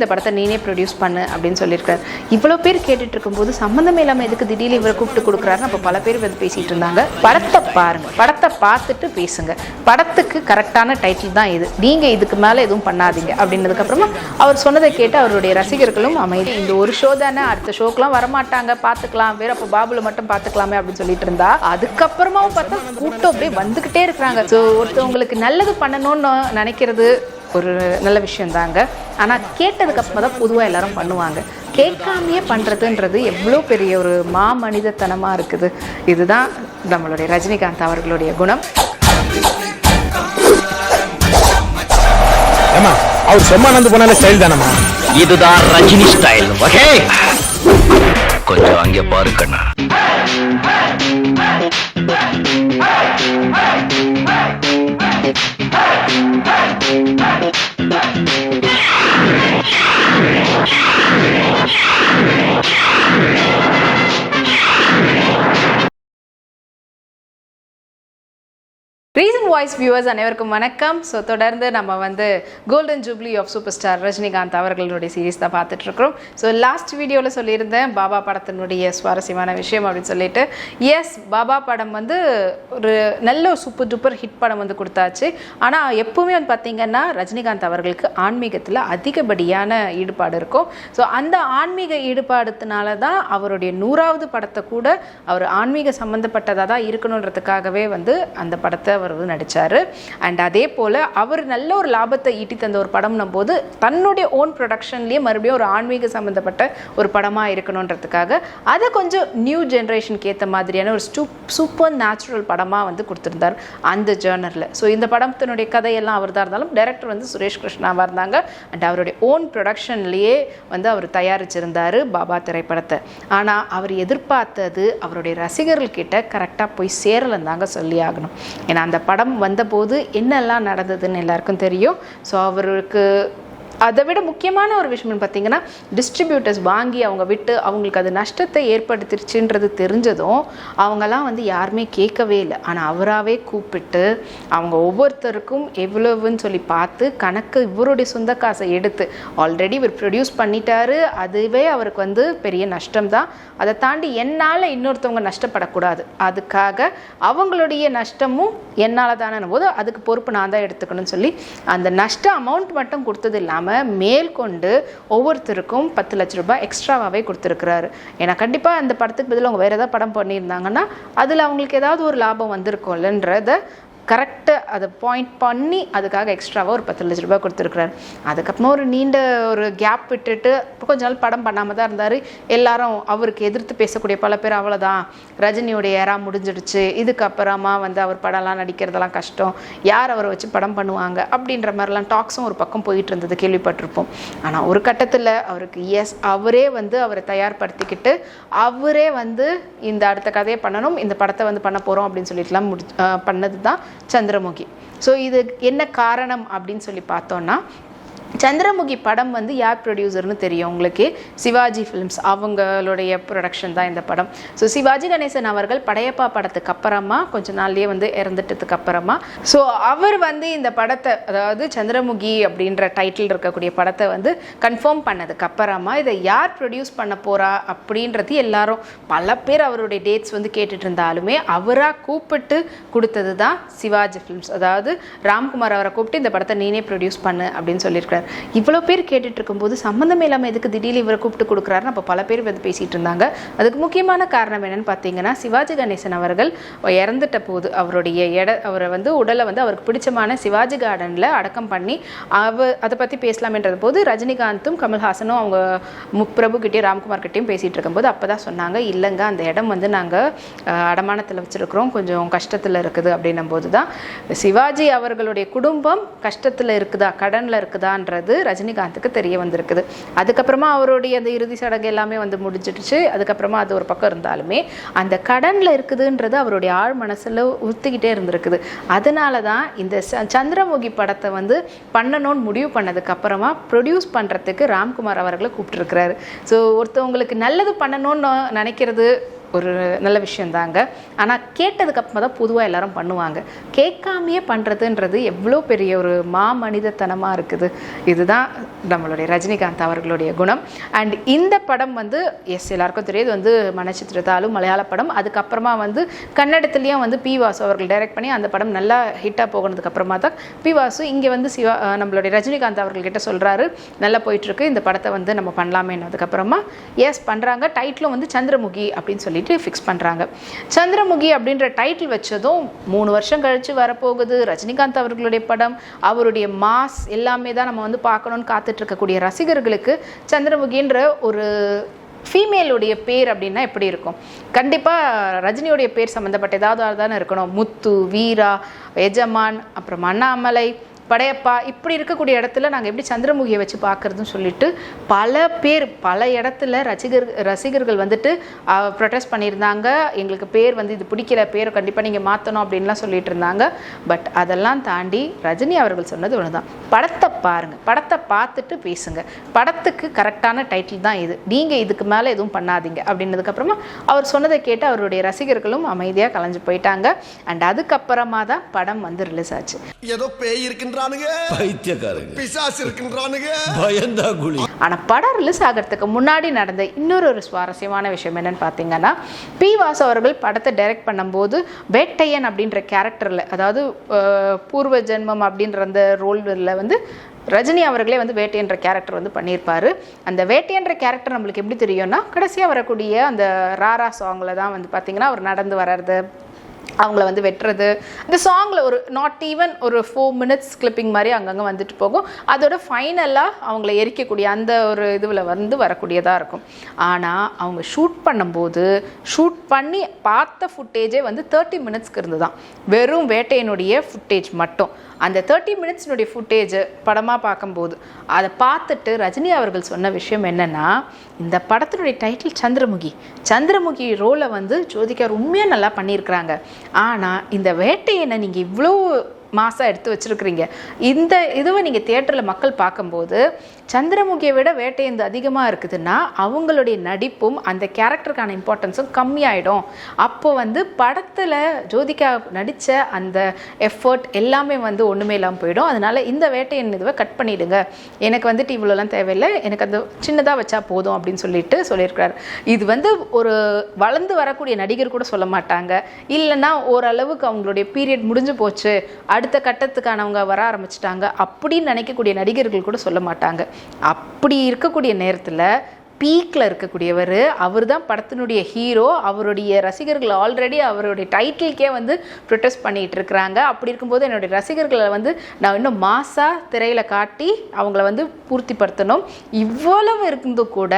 இந்த படத்தை நீனே ப்ரொடியூஸ் பண்ணு அப்படின்னு சொல்லியிருக்காரு. இவ்வளோ பேர் கேட்டுட்டு இருக்கும்போது சம்மந்தமே இல்லாமல் எதுக்கு திடீர்னு இவரை கூப்பிட்டு கொடுக்குறாருன்னு அப்போ பல பேர் வந்து பேசிட்டு இருந்தாங்க. படத்தை பாருங்க. படத்தை பார்த்துட்டு பேசுங்க. படத்துக்கு கரெக்டான டைட்டில் தான் இது. நீங்கள் இதுக்கு மேலே எதுவும் பண்ணாதீங்க. அப்படின்னதுக்கப்புறமா அவர் சொன்னதை கேட்டு அவருடைய ரசிகர்களும் அமைதி. இந்த ஒரு ஷோ தானே அடுத்த ஷோக்கெலாம் வரமாட்டாங்க. பார்த்துக்கலாம். வேற அப்போ பாபுல மட்டும் பார்த்துக்கலாமே அப்படின்னு சொல்லிட்டு இருந்தா. அதுக்கப்புறமாவும் பார்த்தா கூட்டம் அப்படியே வந்துக்கிட்டே இருக்கிறாங்க. ஸோ ஒருத்தவங்களுக்கு நல்லது பண்ணணும்னு நினைக்கிறது ஒரு நல்ல விஷயம் தாங்க ஆனால் கேட்டதுக்கு அப்புறமா தான் பொதுவாக எல்லாரும் பண்ணுவாங்க. கேட்காமையே பண்ணுறதுன்றது எவ்வளோ பெரிய ஒரு மா மனிதத்தனமாக இருக்குது. இதுதான் நம்மளுடைய ரஜினிகாந்த் அவர்களுடைய குணம். ஏமா அவர் சும்மா நடந்து போனாலே ஸ்டைல் தானம்மா? இதுதான் ரஜினி ஸ்டைல் ஓகே கொஞ்சம் அங்கே பாரு ரீசன் வாய்ஸ் வியூவர்ஸ் அனைவருக்கும் வணக்கம். ஸோ தொடர்ந்து நம்ம வந்து golden jubilee of super star Rajinikanth அவர்களுடைய சீரிஸ் தான் பார்த்துட்ருக்குறோம். ஸோ லாஸ்ட் வீடியோவில் சொல்லியிருந்தேன் பாபா படத்தினுடைய சுவாரஸ்யமான விஷயம் அப்படின்னு சொல்லிட்டு. எஸ் பாபா படம் வந்து ஒரு நல்ல ஒரு சூப்பர் டூப்பர் ஹிட் படம் வந்து கொடுத்தாச்சு. ஆனால் எப்போவுமே வந்து பார்த்திங்கன்னா ரஜினிகாந்த் அவர்களுக்கு ஆன்மீகத்தில் அதிகப்படியான ஈடுபாடு இருக்கும். ஸோ அந்த ஆன்மீக ஈடுபாடுனால தான் அவருடைய நூறாவது படத்தை கூட அவர் ஆன்மீக சம்மந்தப்பட்டதாக தான் இருக்கணுன்றதுக்காகவே வந்து அந்த படத்தை அவர் வந்து நடித்தார் அண்ட் அதே போல் அவர் நல்ல ஒரு லாபத்தை ஈட்டி தந்த ஒரு படம்னும் போது தன்னுடைய ஓன் ப்ரொடக்ஷன்லேயே மறுபடியும் ஒரு ஆன்மீக சம்மந்தப்பட்ட ஒரு படமாக இருக்கணுன்றதுக்காக அதை கொஞ்சம் நியூ ஜென்ரேஷனுக்கு ஏற்ற மாதிரியான ஒரு ஸ்டூ சூப்பர் நேச்சுரல் படமாக வந்து கொடுத்துருந்தார் அந்த ஜேர்னரில் ஸோ இந்த படத்தினுடைய கதையெல்லாம் அவர் தான் இருந்தாலும் டைரக்டர் வந்து சுரேஷ் கிருஷ்ணாவாக இருந்தாங்க. அண்ட் அவருடைய ஓன் ப்ரொடக்ஷன்லேயே வந்து அவர் தயாரிச்சிருந்தார் பாபா திரைப்படத்தை. ஆனால் அவர் எதிர்பார்த்தது அவருடைய ரசிகர்கள்கிட்ட கரெக்டாக போய் சேரலன்னு தாங்க சொல்லி ஆகணும் ஏன்னா அந்த படம் வந்தபோது என்னெல்லாம் நடந்ததுன்னு எல்லாருக்கும் தெரியும். ஸோ அவருக்கு அதை விட முக்கியமான ஒரு விஷயம்னு பார்த்தீங்கன்னா டிஸ்ட்ரிபியூட்டர்ஸ் வாங்கி அவங்க விட்டு அவங்களுக்கு அது நஷ்டத்தை ஏற்படுத்திருச்சுன்றது தெரிஞ்சதும் அவங்கெல்லாம் வந்து யாருமே கேட்கவே இல்லை. ஆனால் அவராகவே கூப்பிட்டு அவங்க ஒவ்வொருத்தருக்கும் எவ்வளவுன்னு சொல்லி பார்த்து கணக்கு இவருடைய சொந்த காசை எடுத்து ஆல்ரெடி இவர் ப்ரொடியூஸ் பண்ணிட்டாரு அதுவே அவருக்கு வந்து பெரிய நஷ்டம் தான் அதை தாண்டி என்னால் இன்னொருத்தவங்க நஷ்டப்படக்கூடாது. அதுக்காக அவங்களுடைய நஷ்டமும் என்னால் தானே போது அதுக்கு பொறுப்பு நான் தான் எடுத்துக்கணும்னு சொல்லி அந்த நஷ்ட அமௌண்ட் மட்டும் கொடுத்தது இல்லாமல் மேற்கொண்டு ஒவ்வொருத்தருக்கும் பத்து லட்ச ரூபாய் எக்ஸ்ட்ராவாகவே கொடுத்துருக்குறாரு. ஏன்னா கண்டிப்பாக அந்த படத்துக்கு பதில் அவங்க வேறு ஏதாவது படம் பண்ணியிருந்தாங்கன்னா அதில் அவங்களுக்கு ஏதாவது ஒரு லாபம் வந்திருக்கும்லன்றத கரெக்டாக அதை பாயிண்ட் பண்ணி அதுக்காக எக்ஸ்ட்ராவாக ஒரு பத்து லட்ச ரூபாய் கொடுத்துருக்குறாரு. அதுக்கப்புறமா ஒரு நீண்ட ஒரு கேப் விட்டுட்டு கொஞ்ச நாள் படம் பண்ணாமல் தான் இருந்தார். எல்லாரும் அவருக்கு எதிர்த்து பேசக்கூடிய பல பேர் அவ்வளோதான் ரஜினியோடைய ஏரா முடிஞ்சிடுச்சு. இதுக்கப்புறமா வந்து அவர் படம்லாம் நடிக்கிறதெல்லாம் கஷ்டம். யார் அவரை வச்சு படம் பண்ணுவாங்க? அப்படின்ற மாதிரிலாம் டாக்ஸும் ஒரு பக்கம் போயிட்டு இருந்தது கேள்விப்பட்டிருப்போம். ஆனால் ஒரு கட்டத்தில் அவருக்கு எஸ் அவரே வந்து அவரை தயார்படுத்திக்கிட்டு அவரே வந்து இந்த அடுத்த கதையை பண்ணணும் இந்த படத்தை வந்து பண்ண போகிறோம் அப்படின்னு சொல்லிட்டுலாம் முடி பண்ணது தான் சந்திரமுகி. ஸோ இது என்ன காரணம் அப்படின்னு சொல்லி பார்த்தோன்னா சந்திரமுகி படம் வந்து யார் ப்ரொடியூசர்னு தெரியும் உங்களுக்கு? சிவாஜி ஃபிலிம்ஸ் அவங்களுடைய ப்ரொடக்ஷன் தான் இந்த படம். ஸோ சிவாஜி கணேசன் அவர்கள் படையப்பா படத்துக்கு அப்புறமா கொஞ்ச நாள்லேயே வந்து இறந்துட்டதுக்கு அப்புறமா ஸோ அவர் வந்து இந்த படத்தை அதாவது சந்திரமுகி அப்படின்ற டைட்டில் இருக்கக்கூடிய படத்தை வந்து கன்ஃபார்ம் பண்ணதுக்கு அப்புறமா இதை யார் ப்ரொடியூஸ் பண்ண போகிறா அப்படின்றது எல்லாரும் பல பேர் அவருடைய டேட்ஸ் வந்து கேட்டுட்டு இருந்தாலுமே அவராக கூப்பிட்டு கொடுத்தது தான் சிவாஜி ஃபிலிம்ஸ் அதாவது ராம்குமார் அவரை கூப்பிட்டு இந்த படத்தை நீனே ப்ரொடியூஸ் பண்ணு அப்படின்னு சொல்லியிருக்காரு இவ்வளோ பேர் கேட்டுட்டு இருக்கும்போது சம்மந்தமே இல்லாமல் எதுக்கு திடீர்னு இவரை கூப்பிட்டு கொடுக்குறாருன்னு அப்போ பல பேர் வந்து பேசிகிட்டு இருந்தாங்க. அதுக்கு முக்கியமான காரணம் என்னன்னு பார்த்தீங்கன்னா சிவாஜி கணேசன் அவர்கள் இறந்துட்ட போது அவருடைய எட அவரை வந்து உடலை வந்து அவருக்கு பிடிச்சமான சிவாஜி கார்டனில் அடக்கம் பண்ணி அவ அதை பற்றி பேசலாம்ன்றது போது ரஜினிகாந்தும் கமல்ஹாசனும் அவங்க முப்பிரபு கிட்டேயும் ராம்குமார் கிட்டேயும் பேசிகிட்டு இருக்கும்போது அப்போ தான் சொன்னாங்க இல்லைங்க அந்த இடம் வந்து நாங்கள் அடமானத்தில் வச்சுருக்கிறோம் கொஞ்சம் கஷ்டத்தில் இருக்குது. அப்படின்னும் போது தான் சிவாஜி அவர்களுடைய குடும்பம் கஷ்டத்தில் இருக்குதா கடனில் இருக்குதான்றது ரஜினிகாந்துக்கு தெரிய வந்திருக்குது. அதுக்கப்புறமா அவருடைய அந்த இறுதி சடங்கு எல்லாமே வந்து முடிஞ்சிடுச்சு. அதுக்கப்புறமா அது ஒரு பக்கம் இருந்தாலுமே அந்த கடனில் இருக்குதுன்றது அவருடைய ஆழ் மனசில் உறுத்திக்கிட்டே இருந்திருக்குது. அதனால தான் இந்த ச- சந்திரமுகி படத்தை வந்து பண்ணணும்னு முடிவு பண்ணதுக்கு அப்புறமா ப்ரொடியூஸ் பண்ணுறதுக்கு ராம்குமார் அவர்களை கூப்பிட்டுருக்கிறாரு. ஸோ ஒருத்தவங்களுக்கு நல்லது பண்ணணும்னு நினைக்கிறது ஒரு நல்ல விஷயந்தாங்க. ஆனால் கேட்டதுக்கப்புறமா தான் பொதுவாக எல்லாரும் பண்ணுவாங்க. கேட்காமையே பண்ணுறதுன்றது எவ்வளோ பெரிய ஒரு மாமனிதத்தனமாக இருக்குது. இதுதான் நம்மளுடைய ரஜினிகாந்த் அவர்களுடைய குணம். அண்ட் இந்த படம் வந்து எஸ் எல்லாருக்கும் தெரியுது வந்து மனச்சித்திரத்தாலும் மலையாள படம். அதுக்கப்புறமா வந்து கன்னடத்துலேயும் வந்து பி வாசு அவர்கள் டைரக்ட் பண்ணி அந்த படம் நல்லா ஹிட்டாக போகணுதுக்கப்புறமா தான் பி வாசு இங்கே வந்து சிவா நம்மளுடைய ரஜினிகாந்த் அவர்கள்கிட்ட சொல்கிறாரு நல்லா போயிட்டுருக்கு இந்த படத்தை வந்து நம்ம பண்ணலாமேனதுக்கப்புறமா எஸ் பண்ணுறாங்க டைட்டிலும் வந்து சந்திரமுகி அப்படின்னு சொல்லி சொல்லிட்டு ஃபிக்ஸ் பண்ணுறாங்க சந்திரமுகி அப்படின்ற டைட்டில் வச்சதும் மூணு வருஷம் கழித்து வரப்போகுது. ரஜினிகாந்த் அவர்களுடைய படம் அவருடைய மாஸ் எல்லாமே தான் நம்ம வந்து பார்க்கணும்னு காத்துட்ருக்கக்கூடிய ரசிகர்களுக்கு சந்திரமுகின்ற ஒரு ஃபீமேலுடைய பேர் அப்படின்னா எப்படி இருக்கும்? கண்டிப்பாக ரஜினியுடைய பேர் சம்மந்தப்பட்ட ஏதாவது தானே இருக்கணும். முத்து வீரா எஜமான் அப்புறம் அண்ணாமலை படையப்பா இப்படி இருக்கக்கூடிய இடத்துல நாங்கள் எப்படி சந்திரமுகியை வச்சு பார்க்குறதுன்னு சொல்லிட்டு பல பேர் பல இடத்துல ரசிகர் ரசிகர்கள் வந்துட்டு ப்ரொட்டஸ்ட் பண்ணியிருந்தாங்க. எங்களுக்கு பேர் வந்து இது பிடிக்கல பேரை கண்டிப்பாக நீங்கள் மாற்றணும் அப்படின்லாம் சொல்லிட்டு இருந்தாங்க. பட் அதெல்லாம் தாண்டி ரஜினி அவர்கள் சொன்னது ஒன்று தான் படத்தை பாருங்கள் படத்தை பார்த்துட்டு பேசுங்க. படத்துக்கு கரெக்டான டைட்டில் தான் இது. நீங்கள் இதுக்கு மேலே எதுவும் பண்ணாதீங்க. அப்படின்னதுக்கப்புறமா அவர் சொன்னதை கேட்டு அவருடைய ரசிகர்களும் அமைதியாக கலைஞ்சு போயிட்டாங்க. அண்ட் அதுக்கப்புறமா தான் படம் வந்து ரிலீஸ் ஆச்சு. ஏதோ பேய் இருக்கின்றானுங்க. பைத்தியக்காரங்க. பிசாசு இருக்கின்றானுங்க. பயந்தா குழி. ஆனால் படம் ரிலீஸ் ஆகிறதுக்கு முன்னாடி நடந்த இன்னொரு ஒரு சுவாரஸ்யமான விஷயம் என்னன்னு பார்த்தீங்கன்னா பி வாசு அவர்கள் படத்தை டைரக்ட் பண்ணும்போது வேட்டையன் அப்படின்ற கேரக்டரில் அதாவது பூர்வ ஜென்மம் அப்படின்ற அந்த ரோலில் வந்து ரஜினி அவர்களே வந்து வேட்டையன்ற கேரக்டர் வந்து பண்ணியிருப்பாரு. அந்த வேட்டையன்ற கேரக்டர் நம்மளுக்கு எப்படி தெரியும்னா கடைசியாக வரக்கூடிய அந்த ராரா சாங்கில் தான் வந்து பார்த்தீங்கன்னா அவர் நடந்து வர்றது அவங்கள வந்து வெட்டுறது. இந்த சாங்கில் ஒரு நாட் ஈவன் ஒரு ஃபோர் மினிட்ஸ் கிளிப்பிங் மாதிரி அங்கங்கே வந்துட்டு போகும். அதோட ஃபைனலாக அவங்கள எரிக்கக்கூடிய அந்த ஒரு இதுவில் வந்து வரக்கூடியதாக இருக்கும். ஆனால் அவங்க ஷூட் பண்ணும்போது ஷூட் பண்ணி பார்த்த ஃபுட்டேஜே வந்து தேர்ட்டி மினிட்ஸ்க்கு இருந்து தான் வெறும் வேட்டையினுடைய ஃபுட்டேஜ் மட்டும். அந்த தேர்ட்டி மினிட்ஸ்னுடைய ஃபுட்டேஜ் படமாக பார்க்கும்போது அதை பார்த்துட்டு ரஜினி அவர்கள் சொன்ன விஷயம் என்னென்னா இந்த படத்தினுடைய டைட்டில் சந்திரமுகி. சந்திரமுகி ரோலை வந்து ஜோதிகார் உண்மையாக நல்லா பண்ணியிருக்கிறாங்க. ஆனால் இந்த வேட்டையனை நீங்கள் இவ்வளோ மாசாக எடுத்து வச்சுருக்கிறீங்க. இந்த இதுவை நீங்கள் தியேட்டரில் மக்கள் பார்க்கும்போது சந்திரமுகியை விட வேட்டையந்து அதிகமாக இருக்குதுன்னா அவங்களுடைய நடிப்பும் அந்த கேரக்டருக்கான இம்பார்ட்டன்ஸும் கம்மியாயிடும். அப்போ வந்து படத்தில் ஜோதிகா நடித்த அந்த எஃபர்ட் எல்லாமே வந்து ஒன்றுமே இல்லாமல் போயிடும். அதனால இந்த வேட்டையன் இதுவை கட் பண்ணிடுங்க. எனக்கு வந்துட்டு இவ்வளோலாம் தேவையில்லை. எனக்கு அந்த சின்னதாக வச்சா போதும் அப்படின்னு சொல்லிட்டு சொல்லியிருக்கிறார். இது வந்து ஒரு வளர்ந்து வரக்கூடிய நடிகர் கூட சொல்ல மாட்டாங்க. இல்லைன்னா ஓரளவுக்கு அவங்களுடைய பீரியட் முடிஞ்சு போச்சு. அடுத்த கட்டத்துக்கானவங்க வர ஆரம்பிச்சிட்டாங்க அப்படின்னு நினைக்கக்கூடிய நடிகர்கள் கூட சொல்ல மாட்டாங்க. அப்படி இருக்கக்கூடிய நேரத்தில் பீக்கில் இருக்கக்கூடியவர் அவர் தான் படத்தினுடைய ஹீரோ அவருடைய ரசிகர்கள் ஆல்ரெடி அவருடைய டைட்டிலுக்கே வந்து ப்ரொட்டஸ்ட் பண்ணிகிட்டு இருக்கிறாங்க. அப்படி இருக்கும்போது என்னுடைய ரசிகர்களை வந்து நான் இன்னும் மாசாக திரையில் காட்டி அவங்கள வந்து பூர்த்திப்படுத்தணும். இவ்வளவு இருந்தும் கூட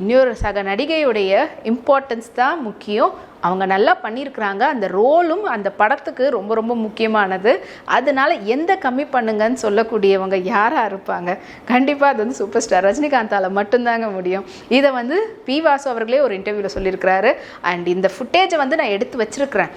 இன்னொரு சக நடிகையுடைய இம்பார்ட்டன்ஸ் தான் முக்கியம். அவங்க நல்லா பண்ணியிருக்கிறாங்க. அந்த ரோலும் அந்த படத்துக்கு ரொம்ப ரொம்ப முக்கியமானது. அதனால எந்த கம்மி பண்ணுங்கன்னு சொல்லக்கூடியவங்க யாராக இருப்பாங்க? கண்டிப்பாக அது வந்து சூப்பர் ஸ்டார். ரஜினிகாந்தால் மட்டும்தாங்க முடியும். இதை வந்து பி வாசு அவர்களே ஒரு இன்டர்வியூவில் சொல்லியிருக்கிறாரு. அண்ட் இந்த ஃபுட்டேஜை வந்து நான் எடுத்து வச்சிருக்கிறேன்.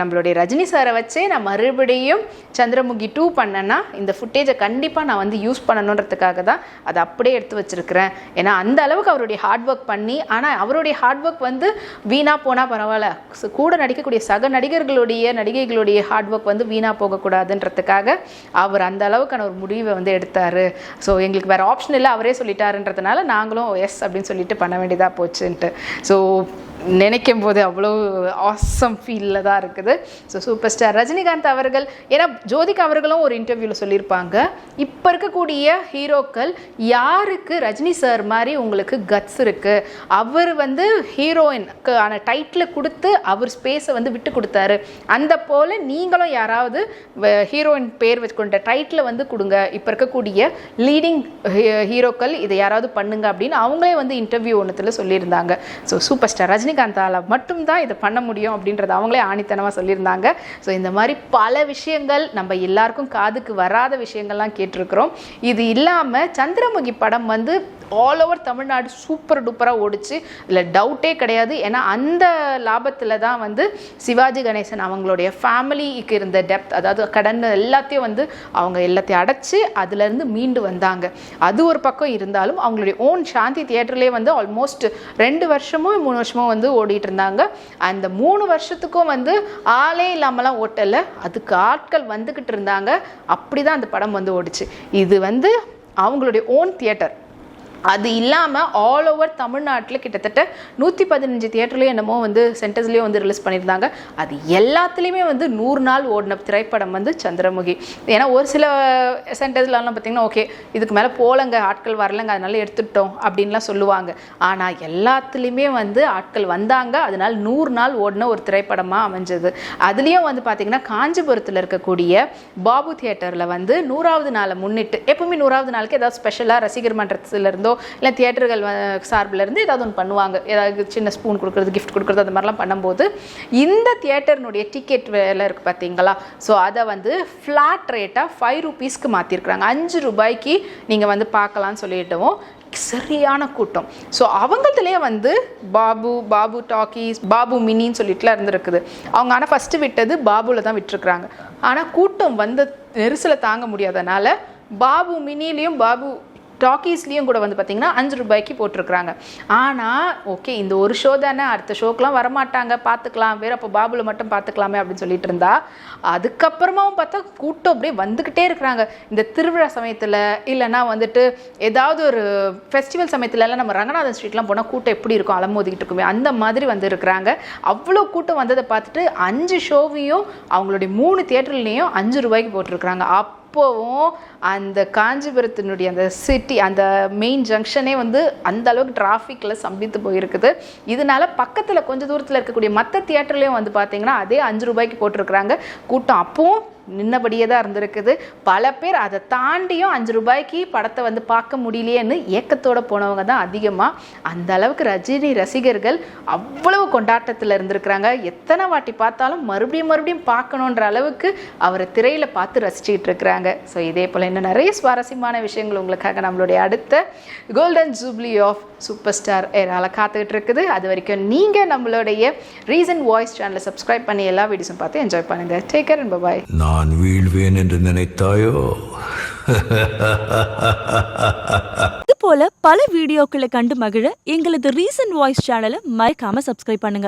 நம்மளுடைய ரஜினி சாரை வச்சே நான் மறுபடியும் சந்திரமுகி டூ பண்ணேன்னா இந்த ஃபுட்டேஜை கண்டிப்பாக நான் வந்து யூஸ் பண்ணணுன்றதுக்காக தான் அதை அப்படியே எடுத்து வச்சிருக்கிறேன். ஏன்னா அந்த அளவுக்கு அவருடைய ஹார்ட் ஒர்க் பண்ணி ஆனால் அவருடைய ஹார்ட் ஒர்க் வந்து வீணாக போனால் பரவாயில்ல. பரவாயில்ல. கூட நடிக்கக்கூடிய சக நடிகர்களுடைய நடிகைகளுடைய ஹார்ட் ஒர்க் வந்து வீணாக போகக்கூடாதுன்றதுக்காக அவர் அந்த அளவுக்கான ஒரு முடிவை வந்து எடுத்தார். ஸோ எங்களுக்கு வேறு ஆப்ஷன் இல்லை அவரே சொல்லிட்டாருன்றதுனால நாங்களும் எஸ் அப்படின்னு சொல்லிட்டு பண்ண வேண்டியதாக போச்சுன்ட்டு. ஸோ நினைக்கும் போது அவ்வளோ ஆசம் ஃபீலில் தான் இருக்குது. ஸோ சூப்பர் ஸ்டார் ரஜினிகாந்த் அவர்கள் ஏன்னா ஜோதிகா அவர்களும் ஒரு இன்டர்வியூவில் சொல்லியிருப்பாங்க. இப்போ இருக்கக்கூடிய ஹீரோக்கள் யாருக்கு ரஜினி சார் மாதிரி உங்களுக்கு கட்ஸ் இருக்குது அவர் வந்து ஹீரோயினுக்கு ஆன டைட்டில் கொடுத்து அவர் ஸ்பேஸை வந்து விட்டு கொடுத்தாரு. அந்த போல் நீங்களும் யாராவது ஹீரோயின் பேர் வச்சு கொண்ட டைட்டில் வந்து கொடுங்க. இப்போ இருக்கக்கூடிய லீடிங் ஹீரோக்கள் இதை யாராவது பண்ணுங்க அப்படின்னு அவங்களே வந்து இன்டர்வியூ ஒன்றுத்தில் சொல்லியிருந்தாங்க. ஸோ சூப்பர் ஸ்டார் ரஜினி ரஜினிகாந்தால் மட்டும்தான் இதை பண்ண முடியும் அப்படின்றத அவங்களே ஆணித்தனமாக சொல்லியிருந்தாங்க. ஸோ இந்த மாதிரி பல விஷயங்கள் நம்ம எல்லாருக்கும் காதுக்கு வராத விஷயங்கள்லாம் கேட்டிருக்கிறோம். இது இல்லாமல் சந்திரமுகி படம் வந்து ஆல் ஓவர் தமிழ்நாடு சூப்பர் டூப்பராக ஓடிச்சு. இல்லை டவுட்டே கிடையாது. ஏன்னா அந்த லாபத்தில் தான் வந்து சிவாஜி கணேசன் அவங்களுடைய ஃபேமிலிக்கு இருந்த டெப்த் அதாவது கடன் எல்லாத்தையும் வந்து அவங்க எல்லாத்தையும் அடைச்சி அதுலேருந்து மீண்டு வந்தாங்க. அது ஒரு பக்கம் இருந்தாலும் அவங்களுடைய ஓன் சாந்தி தியேட்டர்லேயே வந்து ஆல்மோஸ்ட் ரெண்டு வருஷமும் மூணு வருஷமும் வந்து ஓடிட்டு இருந்தாங்க. அந்த மூணு வருஷத்துக்கும் வந்து ஆளே இல்லாமலாம் ஓட்டலை. அதுக்கு ஆட்கள் வந்துக்கிட்டு இருந்தாங்க. அப்படி தான் அந்த படம் வந்து ஓடிச்சு. இது வந்து அவங்களுடைய ஓன் தியேட்டர் அது இல்லாமல் ஆல் ஓவர் தமிழ்நாட்டில் கிட்டத்தட்ட நூற்றி பதினஞ்சு தியேட்டர்லேயும் என்னமோ வந்து சென்டர்ஸ்லேயும் வந்து ரிலீஸ் பண்ணியிருந்தாங்க. அது எல்லாத்துலேயுமே வந்து நூறு நாள் ஓடின திரைப்படம் வந்து சந்திரமுகி. ஏன்னா ஒரு சில சென்டர்ஸ்லாம் பார்த்திங்கன்னா ஓகே இதுக்கு மேலே போலங்க ஆட்கள் வரலங்க அதனால எடுத்துட்டோம் அப்படின்லாம் சொல்லுவாங்க. ஆனால் எல்லாத்துலேயுமே வந்து ஆட்கள் வந்தாங்க. அதனால் நூறு நாள் ஓடின ஒரு திரைப்படமாக அமைஞ்சது. அதுலேயும் வந்து பார்த்தீங்கன்னா காஞ்சிபுரத்தில் இருக்கக்கூடிய பாபு தியேட்டரில் வந்து நூறாவது நாளை முன்னிட்டு எப்பவுமே நூறாவது நாளுக்கு ஏதாவது ஸ்பெஷலாக ரசிகர் மன்றத்திலிருந்தோ இருந்தோ இல்லை தியேட்டர்கள் சார்பில் இருந்து ஏதாவது ஒன்று பண்ணுவாங்க. ஏதாவது சின்ன ஸ்பூன் கொடுக்குறது கிஃப்ட் கொடுக்குறது அந்த மாதிரிலாம் பண்ணும்போது இந்த தியேட்டர்னுடைய டிக்கெட் வேலை இருக்குது பார்த்தீங்களா ஸோ அதை வந்து ஃப்ளாட் ரேட்டாக ஃபைவ் ருபீஸ்க்கு மாற்றிருக்கிறாங்க அஞ்சு ரூபாய்க்கு நீங்கள் வந்து பார்க்கலாம்னு சொல்லிட்டோம் சரியான கூட்டம். ஸோ அவங்கதுலேயே வந்து பாபு பாபு டாக்கீஸ் பாபு மினின்னு சொல்லிட்டுலாம் இருந்திருக்குது. அவங்க ஆனால் ஃபஸ்ட்டு விட்டது பாபுவில் தான் விட்டுருக்குறாங்க. ஆனால் கூட்டம் வந்து நெரிசலை தாங்க முடியாதனால பாபு மினிலையும் பாபு டாக்கீஸ்லேயும் கூட வந்து பார்த்திங்கன்னா அஞ்சு ரூபாய்க்கு போட்டிருக்கிறாங்க. ஆனால் ஓகே இந்த ஒரு ஷோ தானே அடுத்த ஷோக்கெலாம் வரமாட்டாங்க பார்த்துக்கலாம் வேற அப்போ பாபுல மட்டும் பார்த்துக்கலாமே அப்படின்னு சொல்லிட்டு இருந்தா அதுக்கப்புறமாவும் பார்த்தா கூட்டம் அப்படியே வந்துக்கிட்டே இருக்கிறாங்க. இந்த திருவிழா சமயத்தில் இல்லைன்னா வந்துட்டு ஏதாவது ஒரு ஃபெஸ்டிவல் சமயத்துலலாம் நம்ம ரங்கநாதன் ஸ்ட்ரீட்லாம் போனால் கூட்டம் எப்படி இருக்கும் அலமோதிக்கிட்டு இருக்குமே அந்த மாதிரி வந்து இருக்கிறாங்க. அவ்வளோ கூட்டம் வந்ததை பார்த்துட்டு அஞ்சு ஷோவையும் அவங்களுடைய மூணு தியேட்டர்லேயும் அஞ்சு ரூபாய்க்கு போட்டிருக்கிறாங்க. அப் அப்போவும் அந்த காஞ்சிபுரத்தினுடைய அந்த சிட்டி அந்த மெயின் ஜங்ஷனே வந்து அந்த அளவுக்கு டிராஃபிக்கில் சம்பித்து போயிருக்குது. இதனால பக்கத்தில் கொஞ்சம் தூரத்தில் இருக்கக்கூடிய மற்ற தியேட்டர்லேயும் வந்து பார்த்தீங்கன்னா அதே அஞ்சு ரூபாய்க்கு போட்டிருக்கிறாங்க. கூட்டம் அப்பவும் நின்னபடியே தான் இருந்திருக்குது. பல பேர் அதை தாண்டியும் அஞ்சு ரூபாய்க்கு படத்தை வந்து பார்க்க முடியலையேன்னு ஏக்கத்தோட போனவங்க தான் அதிகமாக அந்த அளவுக்கு ரஜினி ரசிகர்கள் அவ்வளவு கொண்டாட்டத்தில் இருந்திருக்கிறாங்க. எத்தனை வாட்டி பார்த்தாலும் மறுபடியும் மறுபடியும் பார்க்கணுன்ற அளவுக்கு அவரை திரையில் பார்த்து ரசிச்சுக்கிட்டு இருக்கிறாங்க. ஸோ இதே போல் இன்னும் நிறைய சுவாரஸ்யமான விஷயங்கள் உங்களுக்காக நம்மளுடைய அடுத்த golden jubilee of super star ஏரால காத்துக்கிட்டு இருக்குது. அது வரைக்கும் நீங்கள் நம்மளுடைய ரீசன் வாய்ஸ் சேனலை சப்ஸ்கிரைப் பண்ணி எல்லா வீடியோஸும் பார்த்து என்ஜாய் பண்ணுங்கள் டேக் கேர் அண்ட் பாய் நான் வீழ்வேன் என்று நினைத்தாயோ? இது போல பல வீடியோக்களை கண்டு மகிழ எங்களது ரீசன்ட் வாய்ஸ் சேனலை மறக்காம சப்ஸ்கிரைப் பண்ணுங்க.